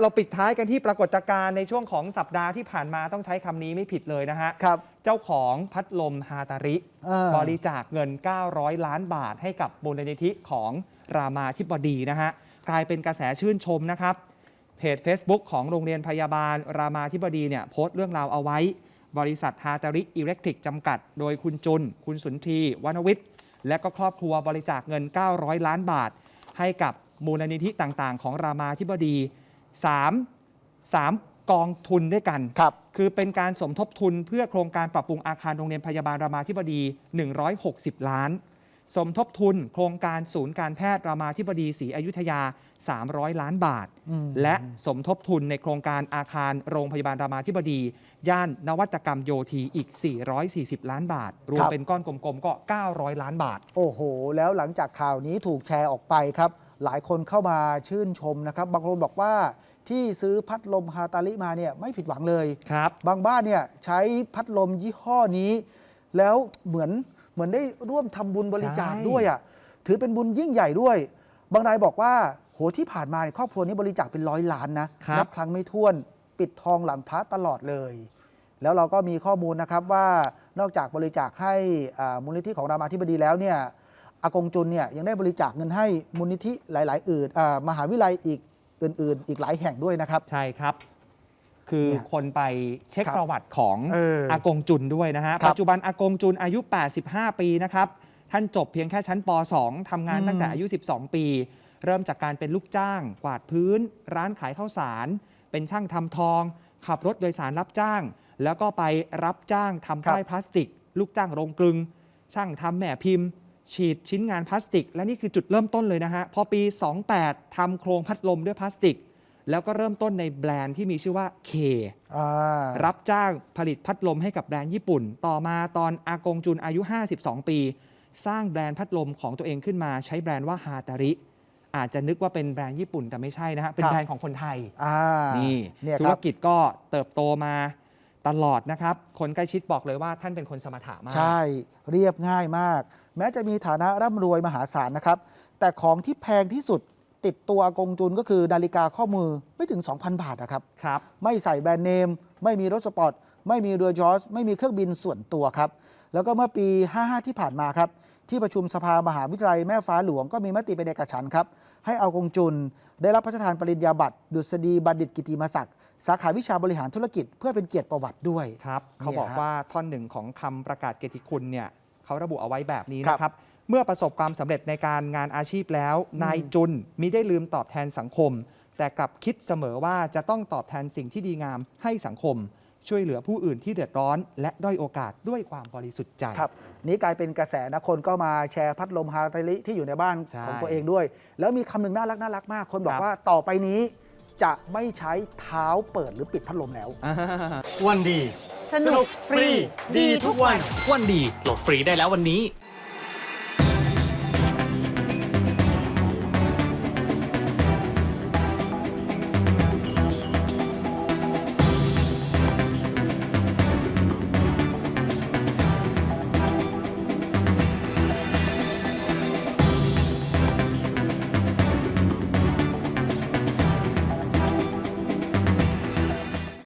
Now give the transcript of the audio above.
เราปิดท้ายกันที่ปรากฏการณ์ในช่วงของสัปดาห์ที่ผ่านมาต้องใช้คำนี้ไม่ผิดเลยนะฮะครับเจ้าของพัดลมฮาตาริเออบริจาคเงิน 900 ล้านบาทให้กับมูลนิธิของรามาธิบดีนะฮะกลายเป็นกระแสชื่นชมนะครับ เพจ Facebook ของโรงเรียนพยาบาลรามาธิบดีเนี่ยโพสต์เรื่องราวเอาไว้ บริษัทฮาตาริอิเล็กทริกจำกัด โดยคุณจุน คุณสุนทรีวรรณวิทย์ และก็ครอบครัวบริจาคเงิน 900 ล้านบาท ให้กับมูลนิธิต่างๆ ของรามาธิบดี 3 3 กองทุนด้วยกัน ครับ คือเป็นการสมทบทุนเพื่อโครงการปรับปรุงอาคารโรงเรียนพยาบาลรามาธิบดี 160 ล้าน สมทบทุน โครงการศูนย์การแพทย์รามาธิบดีศรีอยุธยา 300 ล้านบาท อืม และสมทบทุนในโครงการอาคารโรงพยาบาลรามาธิบดี ย่านนวัตกรรมโยธีอีก 440 ล้านบาท รวมเป็นก้อนกลมๆก็ 900 ล้านบาท โอ้โห แล้วหลังจากข่าวนี้ถูกแชร์ออกไปครับ หลายคนเข้ามาชื่นชมนะครับ บางคนบอกว่า ที่ซื้อพัดลมฮาตาลิมาเนี่ยไม่ผิดหวังเลยครับ บางบ้านเนี่ยใช้พัดลมยี่ห้อนี้ แล้วเหมือนเหมือนได้ร่วมทำบุญบริจาคใช่ ด้วยอะถือเป็นบุญยิ่งใหญ่ด้วย บางรายบอกว่าโหที่ผ่านมาเนี่ยครอบครัวนี้บริจาคเป็นร้อยล้านนะนัครั้งไม่ถ้วนปิดทองหลังพระตลอดเลย แล้วเราก็มีข้อมูลนะครับว่านอกจากบริจาคให้อ่ามูลนิธิของรามาธิบดีแล้วเนี่ย อากงจุนเนี่ยยังได้บริจาคเงินให้มูลนิธิหลาย ๆ อื่นอ่ามหาวิทยาลัยอีก อื่น ๆ อีกหลายแห่งด้วยนะครับ ใช่ครับ คือเนี่ยคนไปเช็คครับประวัติของเอออากงจุนด้วยนะฮะ ครับปัจจุบันอากงจุนอายุ 85 ปีนะครับ ท่านจบเพียงแค่ชั้นป .2 ทำงานอืม ตั้งแต่อายุ 12 ปี เริ่มจากการเป็นลูกจ้าง กวาดพื้น ร้านขายข้าวสาร เป็นช่างทำทอง ขับรถโดยสารรับจ้าง แล้วก็ไปรับจ้างทำป้ายพลาสติก ลูกจ้างโรงกลึง ช่างทำแหม่พิมพ์ ฉีดชิ้นงานพลาสติก และนี่คือจุดเริ่มต้นเลยนะฮะ พอปี 28ทำโครงพัดลมด้วยพลาสติก แล้วก็เริ่มต้นในแบรนด์ที่มีชื่อว่า K อ่ารับจ้างผลิตพัดลมให้กับแบรนด์ญี่ปุ่น ต่อมาตอนอากงจุนอายุ 52 ปี สร้างแบรนด์พัดลมของตัวเองขึ้นมาใช้แบรนด์ว่าฮาตาริอาจจะนึกว่าเป็นแบรนด์ญี่ปุ่นแต่ไม่ใช่นะฮะ เป็นครับแบรนด์ของคนไทยอ่านี่เนี่ยธุครรับกิจก็เติบโตมา ตลอดนะครับ คนใกล้ชิดบอกเลยว่าท่านเป็นคนสมถะมาก ใช่ เรียบง่ายมาก แม้จะมีฐานะร่ำรวยมหาศาลนะครับ แต่ของที่แพงที่สุดติดตัวอากงจุนก็คือนาฬิกาข้อมือไม่ถึง 2,000 บาทนะครับ ครับ ไม่ใส่แบรนด์เนม ไม่มีรถสปอร์ต ไม่มีเรือจอร์จไม่มีเครื่องบินส่วนตัวครับ แล้วก็เมื่อปี 55 ที่ผ่านมาครับ ที่ประชุมสภามหาวิทยาลัยแม่ฟ้าหลวงก็มีมติเป็นเอกฉันท์ครับ ให้เอากงจุน ได้รับพระราชทานปริญญาบัตรดุษฎีบัณฑิตกิติมศักดิ์ สาขาวิชาบริหารธุรกิจเพื่อเป็นเกียรติประวัติด้วย ครับเขาเนี่ยบอกฮะว่าท่อนหนึ่งของคำประกาศเกียรติคุณเนี่ยเขาระบุเอาไว้แบบนี้ครับนะครับ เมื่อประสบความสำเร็จในการงานอาชีพแล้ว นายจุนมิได้ลืมตอบแทนสังคม แต่กลับคิดเสมอว่าจะต้องตอบแทนสิ่งที่ดีงามให้สังคม ช่วยเหลือผู้อื่นที่เดือดร้อน และด้อยโอกาสด้วยความบริสุทธิ์ใจ ครับ นี่กลายเป็นกระแสนะคนก็มาแชร์พัดลมฮาตาลิที่อยู่ในบ้านใช่ของตัวเองด้วย แล้วมีคำหนึ่งน่ารักน่ารักมาก คนบอคกรับว่าต่อไปนี้ จะไม่ใช้เท้าเปิดหรือปิดพัดลมแล้ว วันดี สนุกฟรี ดีทุกวัน วันดีโหลดฟรีได้แล้ววันนี้